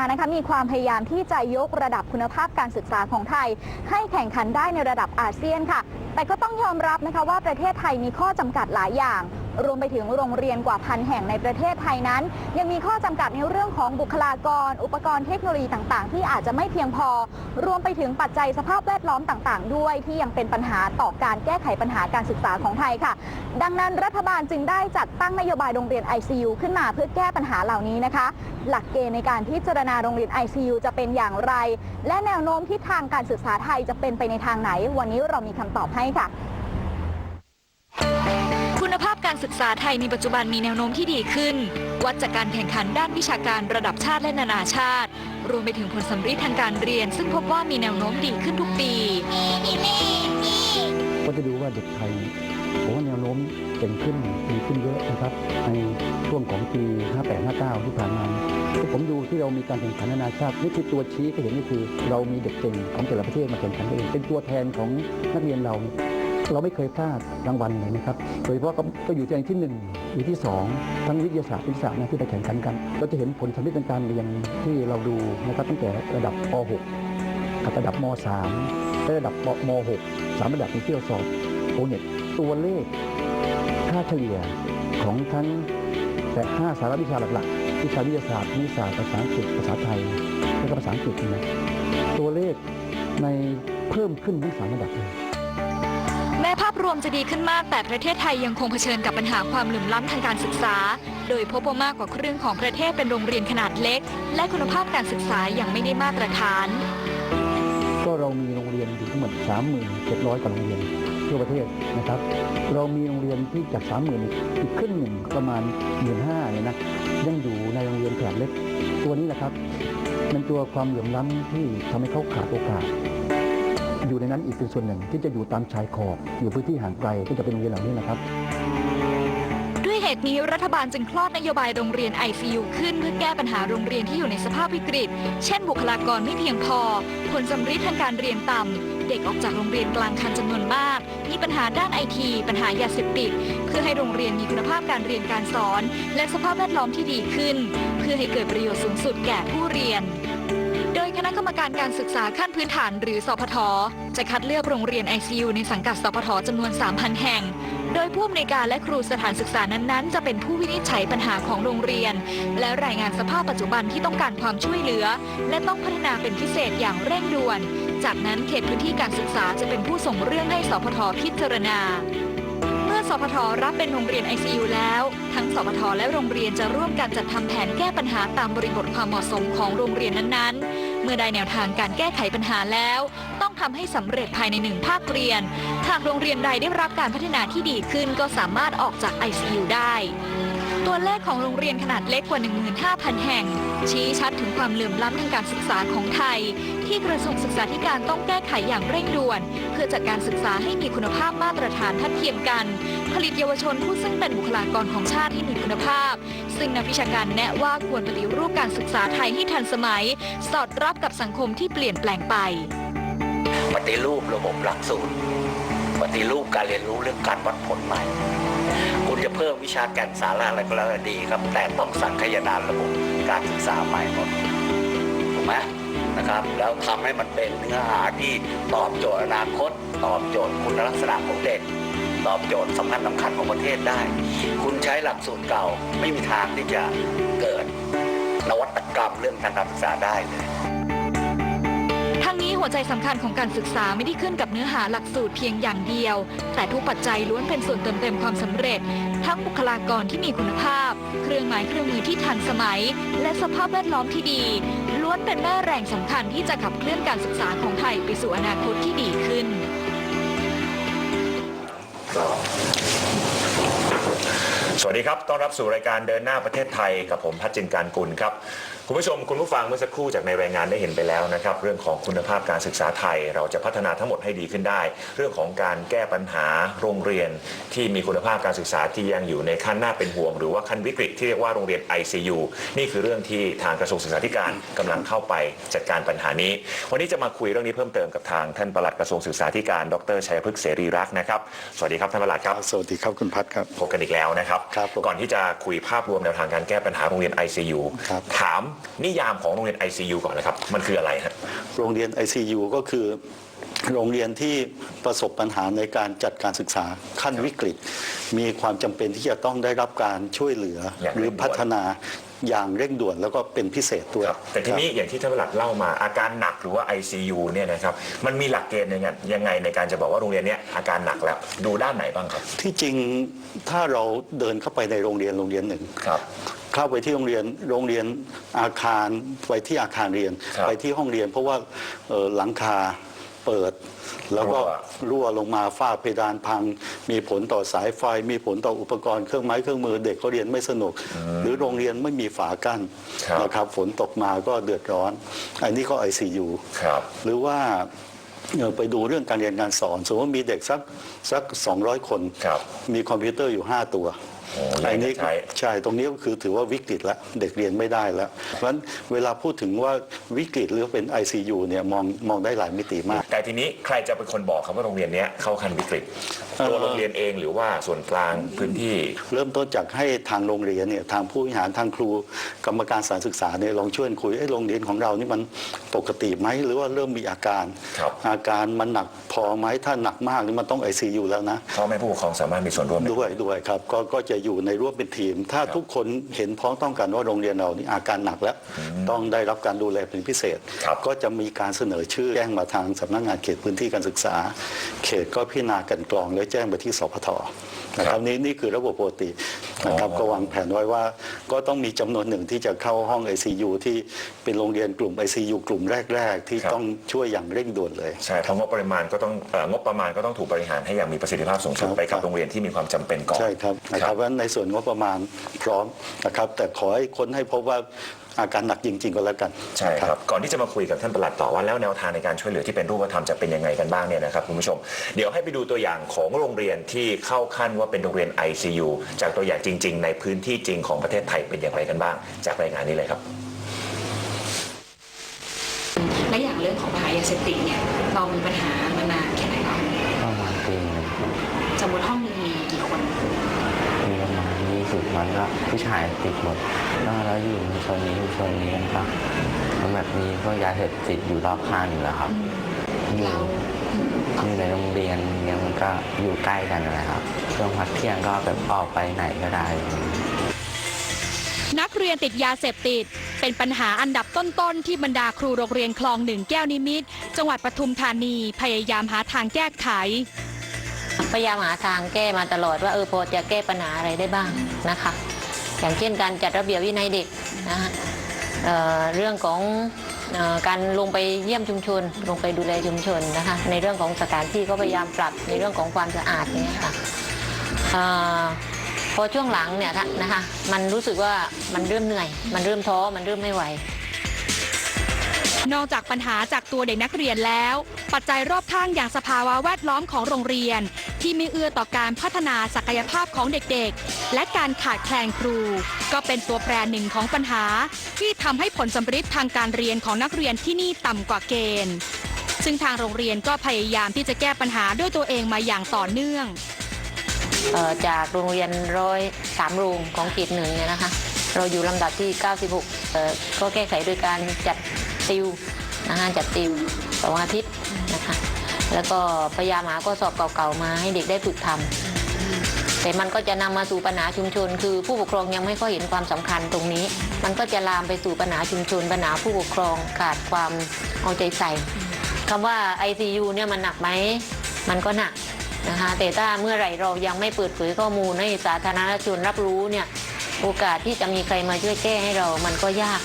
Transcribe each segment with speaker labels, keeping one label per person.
Speaker 1: านมานะคะมีความพยายามที่จะยกระดับคุณภาพการศึกษาของไทย ให้แข่งขันได้ในระดับอาเซียนค่ะ แต่ก็ต้องยอมรับนะคะว่าประเทศไทยมีข้อจำกัดหลายอย่าง รวมไปถึงโรงเรียนกว่าพันแห่งในประเทศไทยนั้น ยังมีข้อจำกัดในเรื่องของบุคลากร อุปกรณ์เทคโนโลยีต่างๆ ที่อาจจะไม่เพียงพอ รวมไปถึงปัจจัยสภาพแวดล้อมต่างๆ ด้วยที่ยังเป็นปัญหาต่อการแก้ไขปัญหาการศึกษาของไทยค่ะ ดังนั้นรัฐบาลจึงได้จัดตั้งนโยบายโรงเรียน ICU ขึ้นมาเพื่อแก้ปัญหาเหล่านี้นะคะ หลักเกณฑ์ในการพิจารณาโรงเรียน ICU จะเป็นอย่างไร และแนวโน้มทิศทางการศึกษาไทยจะเป็นไปในทางไหน วันนี้เรามีคำตอบให้ค่ะ
Speaker 2: การศึกษาไทยในปัจจุบันมีแนวโน้มที่ดีขึ้น วัดจากการแข่งขันด้านวิชาการระดับชาติและนานาชาติ รวมไปถึงผลสำฤทธิ์ทางการเรียน ซึ่งพบว่ามีแนวโน้มดีขึ้นทุกปี
Speaker 3: ก็จะดูว่าเด็กไทยผมว่าแนวโน้มเก่งขึ้นดีขึ้นเยอะนะครับ ในช่วงของปี 58 59 ที่ผ่านมาที่ผมดูที่เรามีการแข่งขันนานาชาตินี่คือตัวชี้ก็เห็นนี่คือ เรามีเด็กเก่งของแต่ละประเทศมาแข่งขันเองเป็นตัวแทนของนักเรียนเรา เราไม่เคยพลาดรางวัลเลยนะครับ โดยเฉพาะก็ก็อยู่ในที่หนึ่งอยู่ที่สองทั้งวิทยาศาสตร์วิทยาศาสตร์นะที่ไปแข่งขันกัน เราจะเห็นผลสำเร็จทางการเรียนที่เราดูนะครับตั้งแต่ระดับป .6 กับระดับม .3 และระดับม .6 สามระดับที่เราสอบโอเน็ตตัวเลขค่าเฉลี่ยของทั้งแต่ห้าสาระวิชาหลักๆวิชาวิทยาศาสตร์คณิตศาสตร์ภาษาอังกฤษภาษาไทยและก็ภาษาอังกฤษนะตัวเลขในเพิ่มขึ้นทั้งสามระดับเลย
Speaker 2: ภาพรวมจะดีขึ้นมากแต่ประเทศไทยยังคงเผชิญกับปัญหาความเหลื่อมล้ำทางการศึกษา โดยพบว่ามากกว่าครึ่งของประเทศเป็นโรงเรียนขนาดเล็ก และคุณภาพการศึกษายังไม่ได้มาตรฐาน
Speaker 3: ก็เรามีโรงเรียนอยู่ทั้งหมด 3,700กว่าโรงเรียนทั่วประเทศนะครับ เรามีโรงเรียนที่จาก 30,000 อีกครึ่งหนึ่งประมาณ 15,000เนี่ยนะยังอยู่ในโรงเรียนขนาดเล็ก ตัวนี้นะครับมันตัวความเหลื่อมล้ำที่ทำให้เขาขาดโอกาส อยู่ในนั้นอีกเป็นส่วนหนึ่งที่จะอยู่ตามชายขอบ อยู่พื้นที่ห่างไกลก็จะเป็นโรงเรียนเหล่านี้นะครับ
Speaker 2: ด้วยเหตุนี้รัฐบาลจึงคลอดนโยบายโรงเรียน ICU ขึ้นเพื่อแก้ปัญหาโรงเรียนที่อยู่ในสภาพวิกฤต เช่นบุคลากรไม่เพียงพอ ผลสำฤทธิ์ทางการเรียนต่ำ เด็กออกจากโรงเรียนกลางคันจำนวนมาก มีปัญหาด้านไอที ปัญหายาเสพติด เพื่อให้โรงเรียนมีคุณภาพการเรียนการสอน และสภาพแวดล้อมที่ดีขึ้น เพื่อให้เกิดประโยชน์สูงสุดแก่ผู้เรียน ยคณะกรรมการการศึกษาขั้นพื้นฐานหรือสพท จะคัดเลือกโรงเรียน ICU ในสังกัดสพทจำนวน 3,000 แห่ง โดยผู้อำนวยการและครูสถานศึกษานั้นๆ จะเป็นผู้วินิจฉัยปัญหาของโรงเรียน และรายงานสภาพปัจจุบันที่ต้องการความช่วยเหลือ และต้องพัฒนาเป็นพิเศษอย่างเร่งด่วน จากนั้นเขตพื้นที่การศึกษาจะเป็นผู้ส่งเรื่องให้สพทพิจารณาเมื่อสพทรับเป็นโรงเรียน ICU แล้ว ทั้งสพทและโรงเรียนจะร่วมกันจัดทำแผนแก้ปัญหาตามบริบทความเหมาะสมของโรงเรียนนั้นๆ มื่อได้แนวทางการแก้ไขปัญหาแล้ว ต้องทำให้สำเร็จภายในหนึ่งภาคเรียนหากโรงเรียนใดได้รับการพัฒนาที่ดีขึ้นก็สามารถออกจาก ICU ได้ ตัวเลขของโรงเรียนขนาดเล็กกว่า 15,000 แห่ง ชี้ชัดถึงความเหลื่อมล้ำทางการศึกษาของไทย ที่กระทรวงศึกษาธิการต้องแก้ไขอย่างเร่งด่วน เพื่อจัดการศึกษาให้มีคุณภาพมาตรฐานทัดเทียมกัน ผลิตเยาวชนผู้ซึ่งเป็นบุคลากรของชาติที่มีคุณภาพ ซึ่งนักวิชาการแนะว่าควรปฏิรูปการศึกษาไทยให้ทันสมัย สอดรับกับสังคมที่เปลี่ยนแปลงไป
Speaker 4: ปฏิรูประบบหลักสูตร ปฏิรูปการเรียนรู้เรื่องการวัดผลใหม่ เพิ่มวิชาแก่นสาระอะไรก็แล้วแต่ดีครับ แต่ต้องสังคายนาระบบการศึกษาใหม่หมดถูกไหมนะครับ แล้วทำให้มันเป็นเนื้อหาที่ตอบโจทย์อนาคต ตอบโจทย์คุณลักษณะของเด็ก ตอบโจทย์สำคัญสำคัญของประเทศได้ คุณใช้หลักสูตรเก่าไม่มีทางที่จะเกิดนวัตกรรมเรื่องทางการศึกษาได้เลย
Speaker 2: หัวใจสำคัญของการศึกษาไม่ได้ขึ้นกับเนื้อหาหลักสูตรเพียงอย่างเดียว แต่ทุกปัจจัยล้วนเป็นส่วนเติมเต็มความสำเร็จ ทั้งบุคลากรที่มีคุณภาพ เครื่องหมายเครื่องมือที่ทันสมัย และสภาพแวดล้อมที่ดี ล้วนเป็นแม่แรงสำคัญที่จะขับเคลื่อนการศึกษาของไทยไปสู่อนาคตที่ดีขึ้น
Speaker 5: สวัสดีครับ ต้อนรับสู่รายการเดินหน้าประเทศไทยกับผมพัชจินการกุลครับ คุณผู้ชมคุณผู้ฟังเมื่อสักครู่จากในรายงานได้เห็นไปแล้วนะครับ เรื่องของคุณภาพการศึกษาไทย เราจะพัฒนาทั้งหมดให้ดีขึ้นได้ เรื่องของการแก้ปัญหาโรงเรียนที่มีคุณภาพการศึกษาที่ยังอยู่ในขั้นน่าเป็นห่วง หรือว่าขั้นวิกฤตที่เรียกว่าโรงเรียน ICU นี่คือเรื่องที่ทางกระทรวงศึกษาธิการกำลังเข้าไปจัดการปัญหานี้ วันนี้จะมาคุยเรื่องนี้เพิ่มเติมกับทางท่านปลัดกระทรวงศึกษาธิการ ดรชัยพฤกษ์เสรีรักษ์นะครับสวัสดีครับท่านปลัดครับ
Speaker 6: สวัสดีครับคุณพัฒครับ
Speaker 5: พบกันอีกแล้วนะครับ
Speaker 6: ครับผม
Speaker 5: ก่อนที่จะคุยภาพรวมแนวทางการแก้ปัญหาโรงเรียน ICU
Speaker 6: ครับ
Speaker 5: ถามนิยามของโรงเรียน ICU ก่อนนะครับ มันคืออะไรฮะ
Speaker 6: โรงเรียน ICU ก็คือ โรงเรียนที่ประสบปัญหาในการจัดการศึกษาขั้นวิกฤต มีความจำเป็นที่จะต้องได้รับการช่วยเหลือ
Speaker 5: อย่าง
Speaker 6: หรือ
Speaker 5: เร่งด่วน
Speaker 6: พัฒนา อย่างเร่งด่วนแล้วก็เป็นพิเศษด้วย
Speaker 5: ครับแต่ทีนี้อย่างที่ท่านประหลัดเล่ามาอาการหนักหรือว่า ICU เนี่ยนะครับมันมีหลักเกณฑ์ยังไงยังไงในการจะบอกว่าโรงเรียนเนี้ยอาการหนักแล้วดูด้านไหนบ้างครับ
Speaker 6: ที่จริงถ้าเราเดินเข้าไปในโรงเรียนโรงเรียนหนึ่ง
Speaker 5: ครับ
Speaker 6: เข้าไปที่โรงเรียนโรงเรียนอาคารไปที่อาคารเรียน
Speaker 5: ครับ
Speaker 6: ไปที่ห้องเรียน เพราะว่าเอ่อหลังคา เปิด แล้วก็
Speaker 5: รั่ว
Speaker 6: รั่วลงมาฝ้าเพดานพัง มีผลต่อสายไฟ มีผลต่ออุปกรณ์เครื่องไม้เครื่องมือเด็กเขาเรียนไม่สนุก หรือโรงเรียนไม่มีฝากั้น
Speaker 5: ครับ
Speaker 6: นะครับฝนตกมาก็เดือดร้อน อันนี้ก็ ICU
Speaker 5: ครับ
Speaker 6: หรือว่าเอ่อไปดูเรื่องการเรียนการสอน สมมติว่ามีเด็กสักสัก 200 คน
Speaker 5: ครับ
Speaker 6: มีคอมพิวเตอร์อยู่ 5 ตัว
Speaker 5: โอ้ยาก
Speaker 6: อันนี้
Speaker 5: จะใช้
Speaker 6: ใช่ตรงนี้ก็คือถือว่าวิกฤตแล้วเด็กเรียนไม่ได้แล้วเพราะฉะนั้นเวลาพูดถึงว่าวิกฤตหรือเป็น ICU เนี่ยมองมองได้หลายมิติมาก
Speaker 5: แต่ทีนี้ใครจะเป็นคนบอกครับว่าโรงเรียนเนี้ยเข้าขั้นวิกฤต
Speaker 6: เอ่อ
Speaker 5: ตัวโรงเรียนเองหรือว่าส่วนกลางพื้นที่
Speaker 6: เริ่มต้นจากให้ทางโรงเรียนเนี่ยทางผู้บริหารทางครูกรรมการสถารศึกษาเนี่ยลองช่วยคุยไอ้ยโรงเรียนของเรานี่มันปกติไหมหรือว่าเริ่มมีอาการ
Speaker 5: ครับ
Speaker 6: อาการมันหนักพอไหมถ้าหนักมากนี่มันต้อง ICU แล้วนะ
Speaker 5: พ่อแม่ผู้ปกครองสามารถมีส่วนร่วมได้
Speaker 6: ด้วยด้วยครับก็ก็จะอยู่ในร่วมเป็นทีม ถ้า
Speaker 5: ครับ
Speaker 6: ทุกคนเห็นพ้องต้องกันว่าโรงเรียนเรานี่อาการหนักแล้ว ต้องได้รับการดูแลเป็นพิเศษ
Speaker 5: ครับ
Speaker 6: ก็จะมีการเสนอชื่อแจ้งมาทางสำนักงานเขตพื้นที่การศึกษา เขตก็พิจารณากันกรองแล้วแจ้งไปที่สพทนะครับนี่นี่คือระบบปกตินะครับ
Speaker 5: อ๋อ
Speaker 6: ก็วางแผนไว้ว่า ก็ต้องมีจำนวนหนึ่งที่จะเข้าห้อง ICU ที่เป็นโรงเรียนกลุ่ม ICU กลุ่มแรก ๆ ที่ต้องช่วยอย่างเร่งด่วนเลย
Speaker 5: ใช่เพราะงบปริมาณก็ต้องเอ่องบประมาณก็ต้องถูกบริหารให้อย่างมีประสิทธิภาพสูงสุด
Speaker 6: ครับ
Speaker 5: ไปกับโรงเรียนที่มีความจำเป็นก่อน
Speaker 6: ใช่ครับนะค
Speaker 5: ครั
Speaker 6: รับบเพราะฉะนั้นในส่วนงบประมาณพร้อมนะครับแต่ขอให้ค้นให้พบว่าอาการหนักจริง ๆ ก็แล้วกัน
Speaker 5: ใช่ครับ ก่อนที่จะมาคุยกับท่านประหลัดต่อว่าแล้วแนวทางในการช่วยเหลือที่เป็นรูปธรรมจะเป็นยังไงกันบ้างเนี่ยนะครับคุณผู้ชม เดี๋ยวให้ไปดูตัวอย่างของโรงเรียนที่เข้าขั้นว่าเป็นโรงเรียน ICU จากตัวอย่างจริง ๆ ในพื้นที่จริงของประเทศไทยเป็นอย่างไรกันบ้าง จากรายงานนี้เลยครับ
Speaker 2: และอย่างเรื่องของปัญหายาเสพติดเนี่ยเรามีปัญหา มันก็
Speaker 7: ผู้ชายติดหมดแล้วเราอยู่ในโซนนี้อยู่โซนนี้กันปะแล้วแบบนี้ก็ยาเสพติดอยู่รอบข้างอยู่แล้วครับ อยู่
Speaker 2: เรา
Speaker 7: อยู่ในโรงเรียนเนี่ยมันก็อยู่ใกล้กันนะครับช่วงพักเที่ยงก็แบบออกไปไหนก็ได้
Speaker 2: นักเรียนติดยาเสพติด เป็นปัญหาอันดับต้นๆ ที่บรรดาครูโรงเรียนคลองหนึ่งแก้วนิมิตรจังหวัดปทุมธานีพยายามหาทางแก้ไข
Speaker 8: พยายามหาทางแก้มาตลอดว่าเออพอจะแก้ปัญหาอะไรได้บ้างนะคะ อย่างเช่นการจัดระเบียบวินัยเด็กนะฮะเเรื่องของออการลงไปเยี่ยมชุมชน ลงไปดูแลชุมชนนะคะ ในเรื่องของสถานที่ก็พยายามปรับในเรื่องของความสะอาดเนี่ยค่ะพอช่วงหลังเนี่ยนะคะ มันรู้สึกว่ามันเริ่มเหนื่อย มันเริ่มท้อ มันเริ่มไม่ไหว
Speaker 2: นอกจากปัญหาจากตัวเด็กนักเรียนแล้ว ปัจจัยรอบข้างอย่างสภาวะแวดล้อมของโรงเรียน ที่ไม่เอื้อต่อการพัฒนาศักยภาพของเด็กๆ และการขาดแคลนครู ก็เป็นตัวแปรหนึ่งของปัญหา ที่ทำให้ผลสำฤทธิ์ทางการเรียนของนักเรียนที่นี่ต่ำกว่าเกณฑ์ ซึ่งทางโรงเรียนก็พยายามที่จะแก้ปัญหาด้วยตัวเองมาอย่างต่อเนื่อง
Speaker 8: ออจากโรงเรียนร้อยสามโรงของเขตหนึ่งเนี่ยนะคะ เราอยู่ลำดับที่ 96 ก็แก้ไขโดยการจัด ติวนะคะจัดติวสองอาทิตย์นะคะ แล้วก็พยายามหาข้อสอบเก่าๆมาให้เด็กได้ฝึกทำแต่มันก็จะนำมาสู่ปัญหาชุมชน คือผู้ปกครองยังไม่ค่อยเห็นความสำคัญตรงนี้ มันก็จะลามไปสู่ปัญหาชุมชน ปัญหาผู้ปกครองขาดความเอาใจใส่คำว่า ICU เนี่ยมันหนักไหมมันก็หนักนะคะแต่ถ้าเมื่อไหร่เรายังไม่เปิดเผยข้อมูลให้สาธารณชนรับรู้เนี่ยโอกาสที่จะมีใครมาช่วยแก้ให้เรามันก็ยาก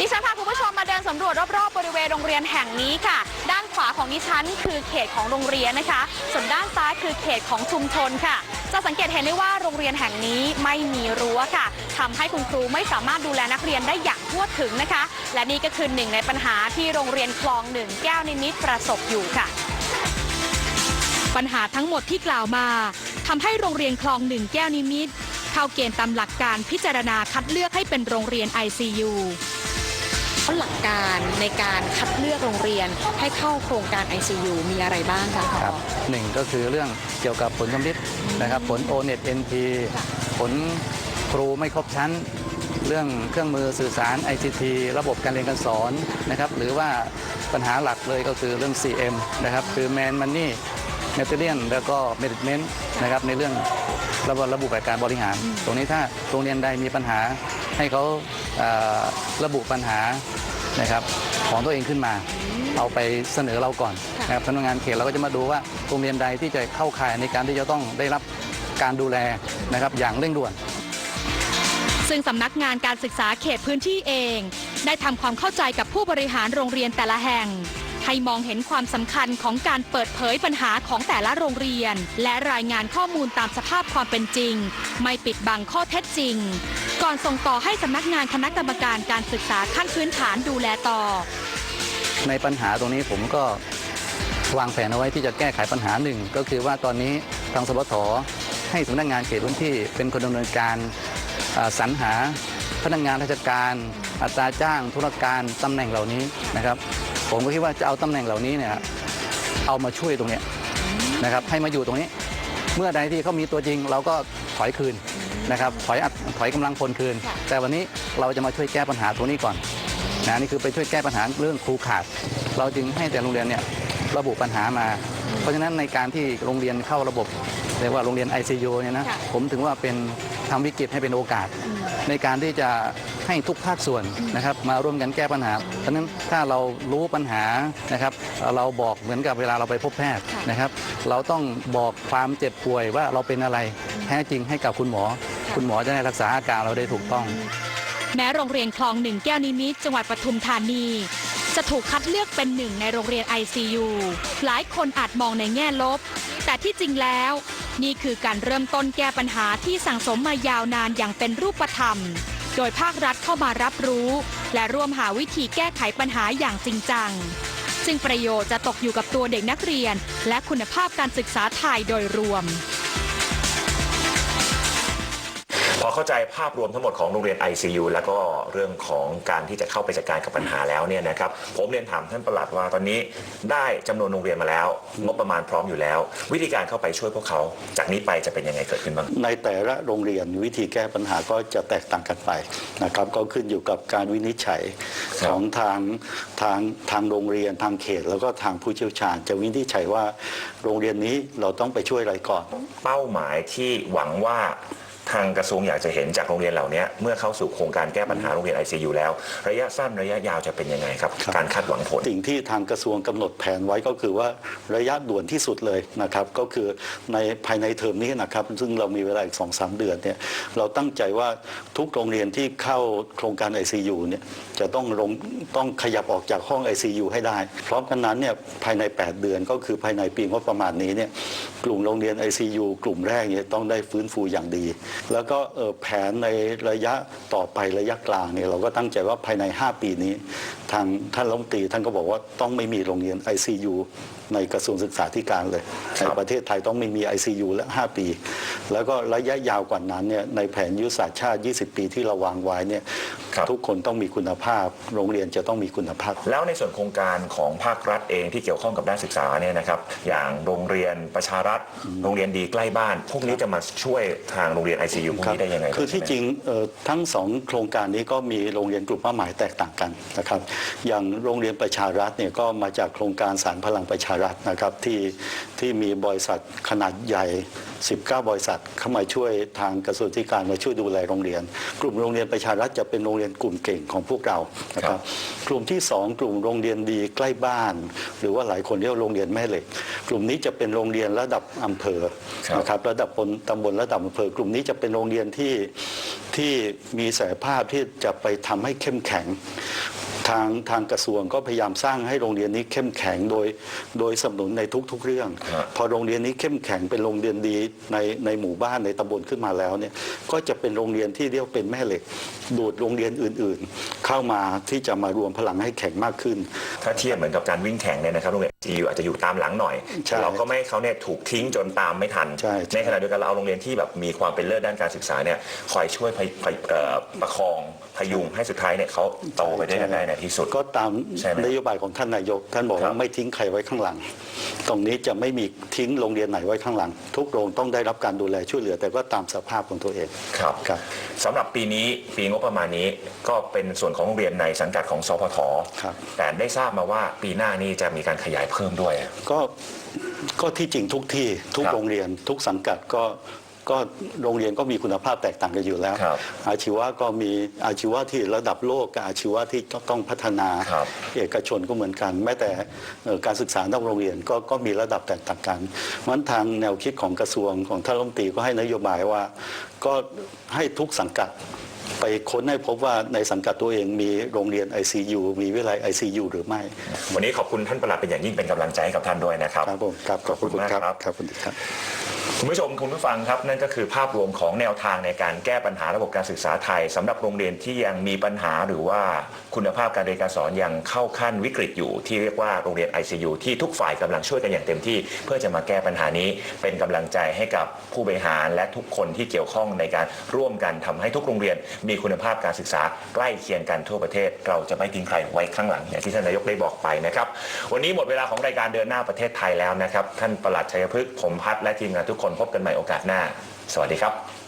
Speaker 1: ดิฉันพาคุณผู้ชมมาเดินสำรวจรอบๆบริเวณโรงเรียนแห่งนี้ค่ะ ด้านขวาของดิฉันคือเขตของโรงเรียนนะคะ ส่วนด้านซ้ายคือเขตของชุมชนค่ะ จะสังเกตเห็นได้ว่าโรงเรียนแห่งนี้ไม่มีรั้วค่ะทำให้คุณครูไม่สามารถดูแลนักเรียนได้อย่างทั่วถึงนะคะ และนี่ก็คือหนึ่งในปัญหาที่โรงเรียนคลองหนึ่งแก้วนิมิตประสบอยู่ค่ะ
Speaker 2: ปัญหาทั้งหมดที่กล่าวมาทำให้โรงเรียนคลองหนึ่งแก้วนิมิตเข้าเกณฑ์ตามหลักการพิจารณาคัดเลือกให้เป็นโรงเรียน ICU
Speaker 9: หลักการในการคัดเลือกโรงเรียนให้เข้าโครงการ ICU มีอะไรบ้างคะผอ
Speaker 10: ครับหนึ่งก็คือเรื่องเกี่ยวกับผลสำลิดนะครับ ผล o n e t NP ผลครูไม่ครบชั้น เรื่องเครื่องมือสื่อสาร ICT ระบบการเรียนการสอนนะครับ หรือว่าปัญหาหลักเลยก็คือเรื่อง CM นะครับ คือ Man Money Material แล้วก็ Management นะครับในเรื่องระบบระบุการบริหาร ตรงนี้ถ้าโรงเรียนใดมีปัญหาให้เขาเอ่อระบุปัญหานะครับของตัวเองขึ้นมา เอาไปเสนอเราก่อนนะครับพนักงานเขตเราก็จะมาดูว่าโรงเรียนใดที่จะเข้าข่ายในการที่จะต้องได้รับการดูแลนะครับอย่างเร่งด่วน
Speaker 11: ซึ่งสำนักงานการศึกษาเขตพื้นที่เอง ได้ทำความเข้าใจกับผู้บริหารโรงเรียนแต่ละแห่ง ให้มองเห็นความสำคัญของการเปิดเผยปัญหาของแต่ละโรงเรียน และรายงานข้อมูลตามสภาพความเป็นจริง ไม่ปิดบังข้อเท็จจริง ก่อนส่งต่อให้สำนักงานคณะกรรมการการศึกษาขั้นพื้นฐานดูแลต่อ
Speaker 10: ในปัญหาตรงนี้ผมก็วางแผนเอาไว้ที่จะแก้ไขปัญหาหนึ่งก็คือว่าตอนนี้ทางสปทให้สำนักงานเขตพื้นที่เป็นคนดำเนินการสรรหาพนักงานราชการ อัตราจ้างธุรการตำแหน่งเหล่านี้นะครับ ผมก็คิดว่าจะเอาตำแหน่งเหล่านี้เนี่ยเอามาช่วยตรงเนี้ยนะครับให้มาอยู่ตรงนี้ เมื่อใดที่เขามีตัวจริง เราก็ถอยคืนนะครับถอยอัดถอยกำลังพลคืน แต่วันนี้เราจะมาช่วยแก้ปัญหาตรงนี้ก่อนนะนี่คือไปช่วยแก้ปัญหาเรื่องครูขาด เราจึงให้แต่โรงเรียนเนี่ยระบุปัญหามา เพราะฉะนั้นในการที่โรงเรียนเข้าระบบเรียกว่าโรงเรียน ICU เนี่ยนะ
Speaker 9: ค่ะ
Speaker 10: ผมถึงว่าเป็นทำวิกฤตให้เป็นโอกาส ในการที่จะ ให้ทุกภาคส่วนนะครับมาร่วมกันแก้ปัญหาเพราะฉะนั้นถ้าเรารู้ปัญหานะครับ เราบอกเหมือนกับเวลาเราไปพบแพทย์นะครับ เราต้องบอกความเจ็บป่วยว่าเราเป็นอะไรแท้จริงให้กับคุณหมอ คุณหมอจะได้รักษาอาการเราได้ถูกต้อง
Speaker 11: แม้โรงเรียนคลองหนึ่งแก้วนิมิตรจังหวัดปทุมธานี จะถูกคัดเลือกเป็นหนึ่งในโรงเรียน ICU หลายคนอาจมองในแง่ลบ แต่ที่จริงแล้วนี่คือการเริ่มต้นแก้ปัญหาที่สั่งสมมายาวนานอย่างเป็นรูปธรรม โดยภาครัฐเข้ามารับรู้ และร่วมหาวิธีแก้ไขปัญหาอย่างจริงจัง ซึ่งประโยชน์จะตกอยู่กับตัวเด็กนักเรียน และคุณภาพการศึกษาไทยโดยรวม
Speaker 5: พอเข้าใจภาพรวมทั้งหมดของโรงเรียน ICU แล้วก็เรื่องของการที่จะเข้าไปจัดการกับปัญหาแล้วเนี่ยนะครับผมเรียนถามท่านประหลัดว่าตอนนี้ได้จำนวนโรงเรียนมาแล้วงบประมาณพร้อมอยู่แล้ว วิธีการเข้าไปช่วยพวกเขา จากนี้ไปจะเป็นยังไงเกิดขึ้นบ้าง
Speaker 6: ในแต่ละโรงเรียนวิธีแก้ปัญหาก็จะแตกต่างกันไปนะครับก็ขึ้นอยู่กับการวินิจฉัย
Speaker 5: ครับ
Speaker 6: ของทางทางทางโรงเรียนทางเขต แล้วก็ทางผู้เชี่ยวชาญ จะวินิจฉัยว่าโรงเรียนนี้เราต้องไปช่วยอะไรก่อน
Speaker 5: เป้าหมายที่หวังว่า ทางกระทรวงอยากจะเห็นจากโรงเรียนเหล่านี้เมื่อเข้าสู่โครงการแก้ปัญหาโรงเรียน ICU แล้ว ระยะสั้นระยะยาวจะเป็นยังไงครับ
Speaker 6: รบ
Speaker 5: การคาดหวังผล
Speaker 6: สิ่งที่ทางกระทรวงกำหนดแผนไว้ก็คือว่าระยะด่วนที่สุดเลยนะครับก็คือในภายในเทอมนี้นะครับ ซึ่งเรามีเวลาอีกสองสามเดือนเนี่ยเราตั้งใจว่าทุกโรงเรียนที่เข้าโครงการ ICU เนี่ยจะต้องลงต้องขยับออกจากห้อง ICU ให้ได้ พร้อมกันนั้นเนี่ยภายใน 8 เดือนก็คือภายในปีงบประมาณนี้เนี่ยกลุ่มโรงเรียน ICU กลุ่มแรกเนี่ยต้องได้ฟื้นฟูอย่างดีแล้วก็แผนในระยะต่อไประยะกลางเนี่ยเราก็ตั้งใจว่าภายใน 5 ปีนี้ทางท่านรัฐมนตรีท่านก็บอกว่าต้องไม่มีโรงเรียน ICU ในกระทรวงศึกษาธิการเลย
Speaker 5: ครั
Speaker 6: ใน
Speaker 5: บ
Speaker 6: ประเทศไทยต้องไม่มี ICU และ 5 ปี แล้วก็ระยะยาวกว่านั้นเนี่ยในแผนยุทธศาสตร์ชาติ 20 ปีที่เราวางไว้เนี่ย
Speaker 5: ครับ
Speaker 6: ทุกคนต้องมีคุณภาพ โรงเรียนจะต้องมีคุณภาพ
Speaker 5: แล้วในส่วนโครงการของภาครัฐเองที่เกี่ยวข้องกับด้านศึกษาเนี่ยนะครับอย่างโรงเรียนประชารัฐโรงเรียนดีใกล้บ้าน พวกนี้จะมาช่วยทางโรงเรียน ICU พวกนี้ได้ยังไง
Speaker 6: คือที่
Speaker 5: ใช่ไหม
Speaker 6: จริงเอ่อทั้งสองโครงการนี้ก็มีโรงเรียนกลุ่มเป้าหมายแตกต่างกันนะครับอย่างโรงเรียนประชารัฐเนี่ยก็มาจากโครงการสารพลังประชารัฐนะครับที่ที่มีบริษัทขนาดใหญ่ 19 บริษัทเข้ามาช่วยทางกระทรวงศึกษาธิการมาช่วยดูแลโรงเรียน กลุ่มโรงเรียนประชารัฐจะเป็นโรงเรียนกลุ่มเก่งของพวกเรานะค
Speaker 5: ครั
Speaker 6: รับบกลุ่มที่ 2 กลุ่มโรงเรียนดีใกล้บ้าน หรือว่าหลายคนเรียกว่าโรงเรียนแม่เหล็ก กลุ่มนี้จะเป็นโรงเรียนระดับอำเภอ
Speaker 5: ครับ
Speaker 6: นะครับระดับตำบลระดับอำเภอกลุ่มนี้จะเป็นโรงเรียนที่ที่มีศักยภาพที่จะไปทำให้เข้มแข็ง ทางทางกระทรวงก็พยายามสร้างให้โรงเรียนนี้เข้มแข็งโดย โดยสนับสนุนในทุกๆเรื่อง
Speaker 5: ครับ
Speaker 6: พอโรงเรียนนี้เข้มแข็งเป็นโรงเรียนดีในในหมู่บ้านในตำบลขึ้นมาแล้วเนี่ยก็จะเป็นโรงเรียนที่เรียกเป็นแม่เหล็ก ดูดโรงเรียนอื่นๆ เข้ามาที่จะมารวมพลังให้แข็งมากขึ้น
Speaker 5: ถ้าเทียบเหมือนกับการวิ่งแข่งเนี่ยนะครับโรงเรียน ICU อาจจะอยู่ตามหลังหน่อย
Speaker 6: ใช่
Speaker 5: เราก็ไม่ให้เขาเนี่ยถูกทิ้งจนตามไม่ทัน
Speaker 6: ใช่ใช่
Speaker 5: ขณะเดียวกันเราเอาโรงเรียนที่แบบมีความเป็นเลิศด้านการศึกษาเนี่ยคอยช่วยพยพยเอ่อประคองพยุงให้สุดท้ายเนี่ยเขาโตไปได้กันได้ในที่สุด
Speaker 6: ก็ตาม
Speaker 5: ใช่ไหม
Speaker 6: นโยบายของท่านนายก ท่านบอก
Speaker 5: ครั
Speaker 6: ว่า
Speaker 5: บ
Speaker 6: ไม่ทิ้งใครไว้ข้างหลัง ตรงนี้จะไม่มีทิ้งโรงเรียนไหนไว้ข้างหลัง ทุกโรงต้องได้รับการดูแลช่วยเหลือ แต่ก็ตามสภาพของตัวเอง
Speaker 5: ครับ
Speaker 6: ครับ
Speaker 5: สำหรับปีนี้ปีงบประมาณนี้ก็เป็นส่วนของโรงเรียนในสังกัดของสพท
Speaker 6: ครับ
Speaker 5: แต่ได้ทราบมาว่าปีหน้านี้จะมีการขยายเพิ่มด้วย
Speaker 6: ก็ก็ที่จริงทุกที่ทุก
Speaker 5: ครับ
Speaker 6: โรงเรียน ทุกสังกัดก็ก็โรงเรียนก็มีคุณภาพแตกต่างกันอยู่แล้ว
Speaker 5: ครับ
Speaker 6: อาชีวะก็มีอาชีวะที่ระดับโลกกับอาชีวะที่ต้องพัฒนา
Speaker 5: ครับ
Speaker 6: เอกชนก็เหมือนกัน แม้แต่เอ่อการศึกษานอกโรงเรียนก็ก็มีระดับแตกต่างกันมันทางแนวคิดของกระทรวงของท่านรัฐมนตรีก็ให้นโยบายว่า ก็ให้ทุกสังกัด ไปค้นให้พบว่าในสังกัดตัวเองมีโรงเรียน ICU มีวิทยาลัย ICU หรือไม่
Speaker 5: วันนี้ขอบคุณท่านประหลัดเป็นอย่างยิ่งเป็นกำลังใจให้กับท่านด้วยนะครับ
Speaker 6: ครับผมครับขอบคุณ
Speaker 5: ขอบคุณมาก
Speaker 6: ครับ
Speaker 5: ครับ
Speaker 6: ครับคุณครับ
Speaker 5: คุณผู้ชมคุณผู้ฟังครับ นั่นก็คือภาพรวมของแนวทางในการแก้ปัญหาระบบการศึกษาไทยสำหรับโรงเรียนที่ยังมีปัญหาหรือว่าคุณภาพการเรียนการสอนยังเข้าขั้นวิกฤตอยู่ ที่เรียกว่าโรงเรียน ICU ที่ทุกฝ่ายกำลังช่วยกันอย่างเต็มที่ เพื่อจะมาแก้ปัญหานี้เป็นกำลังใจให้กับผู้บริหารและทุกคนที่เกี่ยวข้องในการร่วมกันทำให้ทุกโรงเรียน มีคุณภาพการศึกษาใกล้เคียงกันทั่วประเทศ เราจะไม่ทิ้งใครไว้ข้างหลังอย่างที่ท่านนายกได้บอกไปนะครับวันนี้หมดเวลาของรายการเดินหน้าประเทศไทยแล้วนะครับท่านประหลัดชัยพฤกษ์ผมพัฒและทีมงานทุกคนพบกันใหม่โอกาสหน้า สวัสดีครับ